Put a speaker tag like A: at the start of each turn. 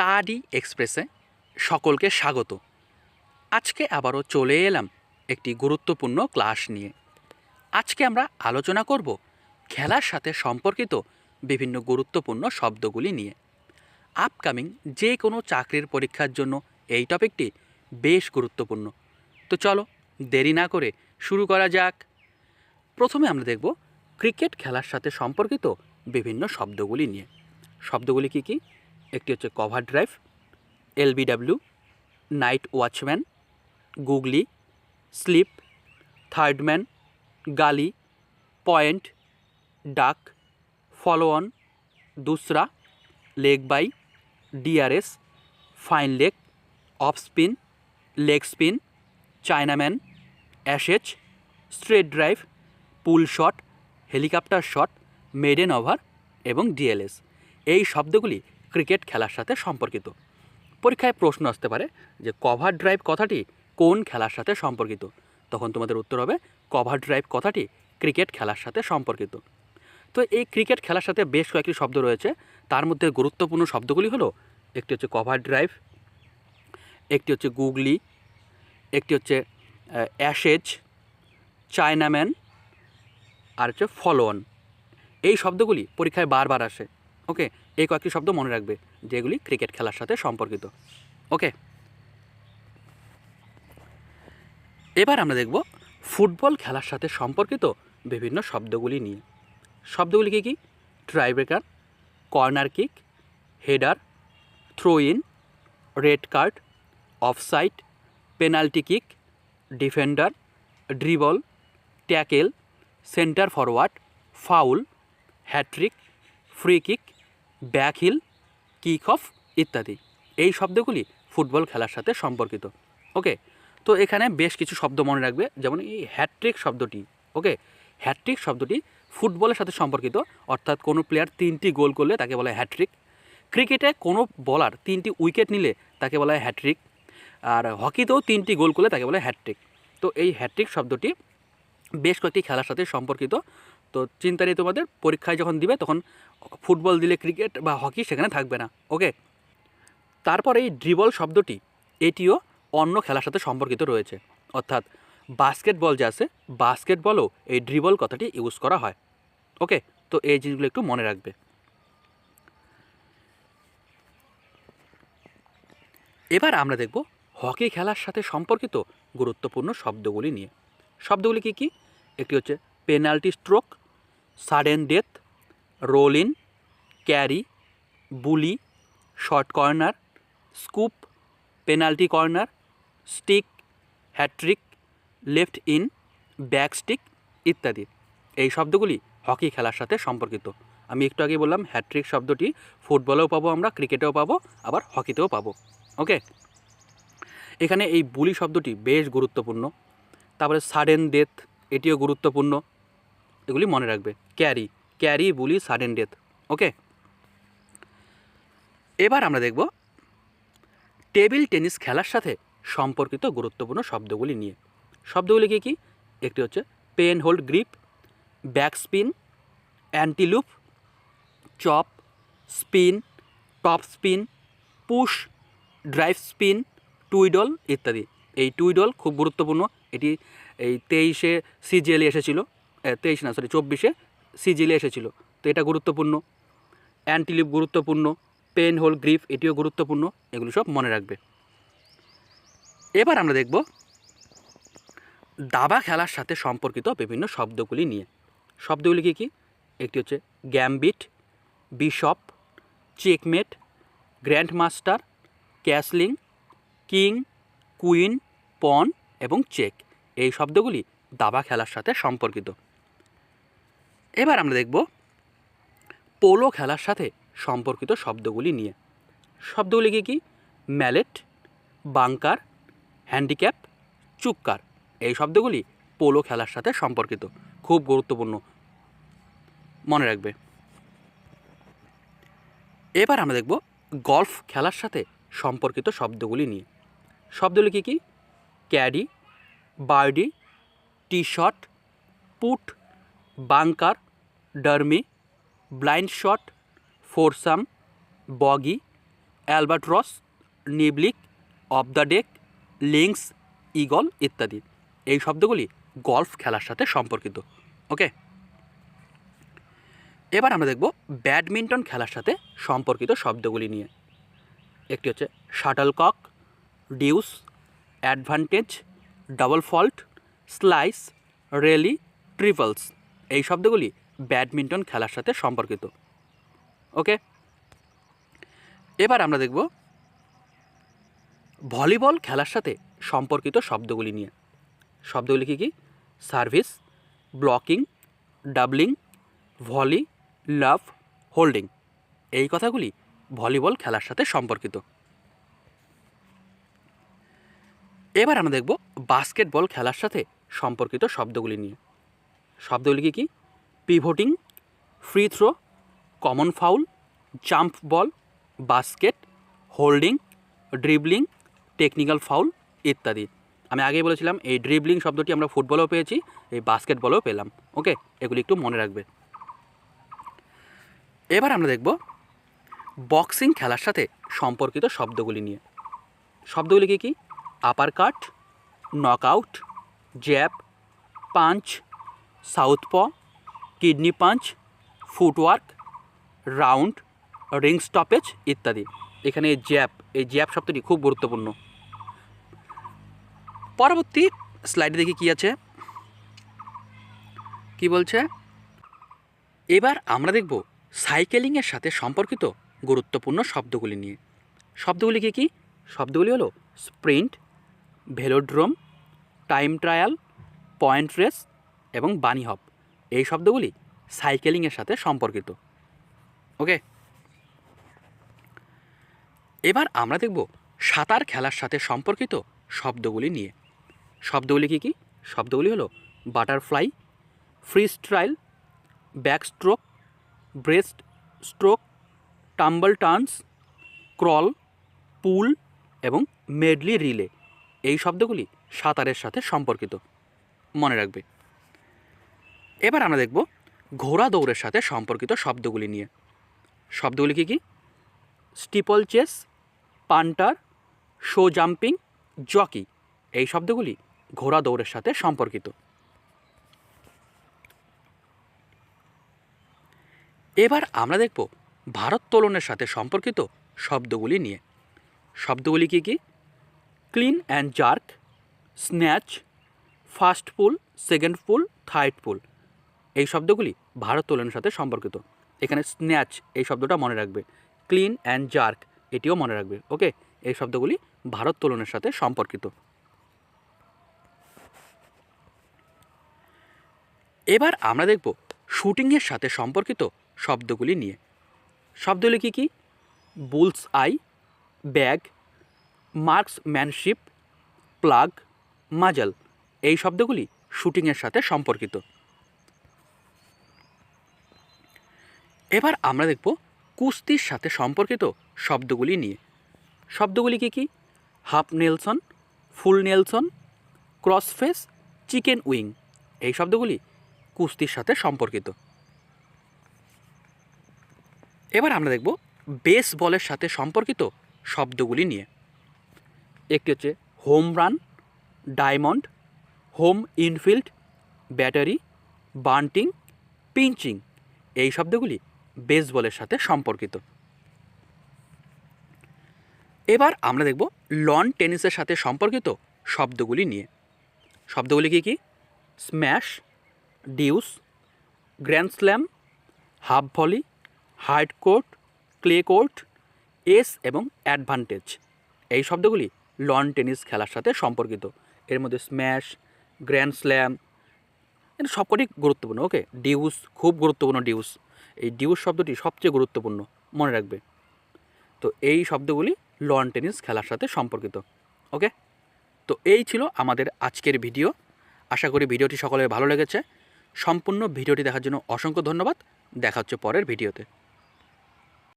A: Study এক্সপ্রেসে সকলকে স্বাগত। আজকে আবারও চলে এলাম একটি গুরুত্বপূর্ণ ক্লাস নিয়ে। আজকে আমরা আলোচনা করব খেলার সাথে সম্পর্কিত বিভিন্ন গুরুত্বপূর্ণ শব্দগুলি নিয়ে। আপকামিং যে কোনো চাকরির পরীক্ষার জন্য এই টপিকটি বেশ গুরুত্বপূর্ণ। তো চলো দেরি না করে শুরু করা যাক। প্রথমে আমরা দেখব ক্রিকেট খেলার সাথে সম্পর্কিত বিভিন্ন শব্দগুলি নিয়ে। শব্দগুলি কী কী? একটি হচ্ছে cover drive LBW night watchman googly slip third man gully point duck follow on doosra leg bye DRS fine leg off spin leg spin chinaman Ashes straight drive pull shot helicopter shot maiden over এবং DLS এই শব্দগুলি cricket খেলার সাথে সম্পর্কিত। পরীক্ষায় প্রশ্ন আসতে পারে যে কভার ড্রাইভ কথাটি কোন খেলার সাথে সম্পর্কিত? তখন তোমাদের উত্তর হবে কভার ড্রাইভ কথাটি ক্রিকেট খেলার সাথে সম্পর্কিত। তো এই ক্রিকেট খেলার সাথে বেশ কয়েকটি শব্দ রয়েছে। তার মধ্যে গুরুত্বপূর্ণ শব্দগুলি হলো, একটি হচ্ছে কভার ড্রাইভ একটি হচ্ছে গুগলি, একটি হচ্ছে অ্যাশেজ, চায়নাম্যান, আর হচ্ছে ফলোঅন এই শব্দগুলি পরীক্ষায় বারবার আসে ওকে এই কয়েকটি শব্দ মনে রাখবে, যেগুলি ক্রিকেট খেলার সাথে সম্পর্কিত। ওকে। এবার আমরা দেখব ফুটবল খেলার সাথে সম্পর্কিত বিভিন্ন শব্দগুলি নিয়ে। শব্দগুলি কী কী? Tiebreaker corner kick header throw in red card offside penalty kick defender dribble tackle centre forward foul hat trick free kick backheel kick off ইত্যাদি। এই শব্দগুলি ফুটবল খেলার সাথে সম্পর্কিত, ওকে? তো এখানে বেশ কিছু শব্দ মনে রাখবে, যেমন এই হ্যাট্রিক শব্দটি, ওকে? হ্যাট্রিক শব্দটি ফুটবলের সাথে সম্পর্কিত, অর্থাৎ কোনো প্লেয়ার তিনটি গোল করলে তাকে বলা হয় হ্যাট্রিক ক্রিকেটে কোনো বলার তিনটি উইকেট নিলে তাকে বলা হয় হ্যাট্রিক আর হকিতেও তিনটি গোল করলে তাকে বলা হয় হ্যাট্রিক তো এই হ্যাট্রিক শব্দটি বেশ কয়েকটি খেলার সাথে সম্পর্কিত তো চিন্তা নেই তোমাদের, পরীক্ষায় যখন দিবে তখন ফুটবল দিলে ক্রিকেট বা হকি সেখানে থাকবে না, ওকে? তারপর এই ড্রিবল শব্দটি, এটিও অন্য খেলার সাথে সম্পর্কিত রয়েছে। অর্থাৎ বাস্কেটবল যে আছে, বাস্কেটবলও এই ড্রিবল কথাটি ইউজ করা হয়, ওকে? তো এই জিনিসগুলো একটু মনে রাখবে। এবার আমরা দেখব হকি খেলার সাথে সম্পর্কিত গুরুত্বপূর্ণ শব্দগুলি নিয়ে। শব্দগুলি কী কী? একটি হচ্ছে penalty stroke sudden death, roll in, carry, bully, short corner, scoop, penalty corner, stick hat trick left in, back stick ইত্যাদি। এই শব্দগুলি হকি খেলার সাথে সম্পর্কিত। আমি একটু আগে বললাম হ্যাট্রিক শব্দটি ফুটবলেও পাবো আমরা, ক্রিকেটেও পাবো, আবার হকিতেও পাবো। ওকে? এখানে এই বুলি শব্দটি বেশ গুরুত্বপূর্ণ। তারপরে সাডেন ডেথ, এটিও গুরুত্বপূর্ণ। এগুলি মনে রাখবে। Carry carry bully sudden death okay এবার আমরা দেখব টেবিল টেনিস খেলার সাথে সম্পর্কিত গুরুত্বপূর্ণ শব্দগুলি নিয়ে। শব্দগুলি কী? কী একটি হচ্ছে pen hold grip, back spin antelope chop spin top spin push drive spin twiddle ইত্যাদি। এই টুইডল খুব গুরুত্বপূর্ণ। এটি এই তেইশে সিজিএলে এসেছিল। তেইশ না সরি চব্বিশে সিজিলে এসেছিল। তো এটা গুরুত্বপূর্ণ। অ্যান্টিলিপ গুরুত্বপূর্ণ। পেন হোল গ্রিফ এটিও গুরুত্বপূর্ণ। এগুলো সব মনে রাখবে। এবার আমরা দেখব দাবা খেলার সাথে সম্পর্কিত বিভিন্ন শব্দগুলি নিয়ে। শব্দগুলি কী কী? একটি হচ্ছে gambit bishop checkmate grand master castling king queen pawn এবং চেক এই শব্দগুলি দাবা খেলার সাথে সম্পর্কিত। এবার আমরা দেখব পোলো খেলার সাথে সম্পর্কিত শব্দগুলি নিয়ে। শব্দগুলি কী কী? Mallet, bunker, handicap, chukker. এই শব্দগুলি পোলো খেলার সাথে সম্পর্কিত, খুব গুরুত্বপূর্ণ। মনে রাখবে। এবার আমরা দেখব গল্ফ খেলার সাথে সম্পর্কিত শব্দগুলি নিয়ে। শব্দগুলি কী কী? Caddie, birdie tee shot putt bunker dormie, blind shot, foursome, bogey albatross niblick, off the deck, links, eagle ইত্যাদি। এই শব্দগুলি গলফ খেলার সাথে সম্পর্কিত, ওকে? এবার আমরা দেখব ব্যাডমিন্টন খেলার সাথে সম্পর্কিত শব্দগুলি নিয়ে। একটি হচ্ছে shuttlecock, deuce, advantage, double fault, slice, rally, triples. এই শব্দগুলি ব্যাডমিন্টন খেলার সাথে সম্পর্কিত। ওকে? এবার আমরা দেখব ভলিবল খেলার সাথে সম্পর্কিত শব্দগুলি নিয়ে। শব্দগুলি কী কী? Service, blocking, doubling, volley love holding. এই কথাগুলি ভলিবল খেলার সাথে সম্পর্কিত। এবার আমরা দেখব বাস্কেটবল খেলার সাথে সম্পর্কিত শব্দগুলি নিয়ে। শব্দগুলি কী কী? Pivoting free throw common foul jump ball basket holding dribbling technical foul ইত্যাদি। আমি আগেই বলেছিলাম, এই ড্রিবলিং শব্দটি আমরা ফুটবলেও পেয়েছি, এই বাস্কেটবলেও পেলাম। ওকে এগুলি একটু মনে রাখবে। এবার আমরা দেখব বক্সিং খেলার সাথে সম্পর্কিত শব্দগুলি নিয়ে। শব্দগুলি কী কী? Upper cut knock out jab punch southpaw kidney punch footwork round ring stoppage ইত্যাদি। এখানে জ্যাব এই জ্যাব শব্দটি খুব গুরুত্বপূর্ণ। পরবর্তী স্লাইডে দেখি কী আছে। কি বলছে? এবার আমরা দেখব সাইকেলিংয়ের সাথে সম্পর্কিত গুরুত্বপূর্ণ শব্দগুলি নিয়ে। শব্দগুলি কী কী? শব্দগুলি হলো sprint velodrome time trial point race এবং বানি হপ এই শব্দগুলি সাইকেলিংয়ের সাথে সম্পর্কিত। ওকে? এবার আমরা দেখব সাঁতার খেলার সাথে সম্পর্কিত শব্দগুলি নিয়ে। শব্দগুলি কী কী? শব্দগুলি হলো butterfly free style back stroke, breast stroke, tumble turns, crawl, pull এবং মেডলি রিলে। এই শব্দগুলি সাঁতারের সাথে সম্পর্কিত। মনে রাখবে। এবার আমরা দেখব ঘোড়া দৌড়ের সাথে সম্পর্কিত শব্দগুলি নিয়ে। শব্দগুলি কী কী? Steeple chase punter show jumping jockey এই শব্দগুলি ঘোড়া দৌড়ের সাথে সম্পর্কিত। এবার আমরা দেখব ভারোত্তোলনের সাথে সম্পর্কিত শব্দগুলি নিয়ে। শব্দগুলি কী কী? Clean and jerk snatch first pull second pull third pull এই শব্দগুলি ভারোত্তোলনের সাথে সম্পর্কিত। এখানে স্ন্যাচ এই শব্দটা মনে রাখবে। ক্লিন অ্যান্ড জার্ক এটিও মনে রাখবে ওকে এই শব্দগুলি ভারোত্তোলনের সাথে সম্পর্কিত। এবার আমরা দেখব শুটিংয়ের সাথে সম্পর্কিত শব্দগুলি নিয়ে। শব্দগুলি কী কী? Bull's eye bag marksmanship plug muzzle এই শব্দগুলি শুটিংয়ের সাথে সম্পর্কিত। এবার আমরা দেখব কুস্তির সাথে সম্পর্কিত শব্দগুলি নিয়ে। শব্দগুলি কী? কী half Nelson, full Nelson crossface chicken wing. এই শব্দগুলি কুস্তির সাথে সম্পর্কিত। এবার আমরা দেখব বেস বলের সাথে সম্পর্কিত শব্দগুলি নিয়ে। একটি হচ্ছে home run, diamond, home infield, battery, bunting, pinching. এই শব্দগুলি বেসবলের সাথে সম্পর্কিত। এবার আমরা দেখব লন টেনিসের সাথে সম্পর্কিত শব্দগুলি নিয়ে। শব্দগুলি কী কী? Smash deuce grand slam half volley hard court clay court ace এবং অ্যাডভান্টেজ এই শব্দগুলি লন টেনিস খেলার সাথে সম্পর্কিত। এর মধ্যে স্ম্যাশ গ্র্যান্ড স্ল্যাম এটা সবকটি গুরুত্বপূর্ণ ওকে ডিউস খুব গুরুত্বপূর্ণ ডিউস এই ডিউস শব্দটি সবচেয়ে গুরুত্বপূর্ণ মনে রাখবে। তো এই শব্দগুলি লন টেনিস খেলার সাথে সম্পর্কিত, ওকে? তো এই ছিল আমাদের আজকের ভিডিও। আশা করি ভিডিওটি সকলের ভালো লেগেছে। সম্পূর্ণ ভিডিওটি দেখার জন্য অসংখ্য ধন্যবাদ। দেখা হচ্ছে পরের ভিডিওতে।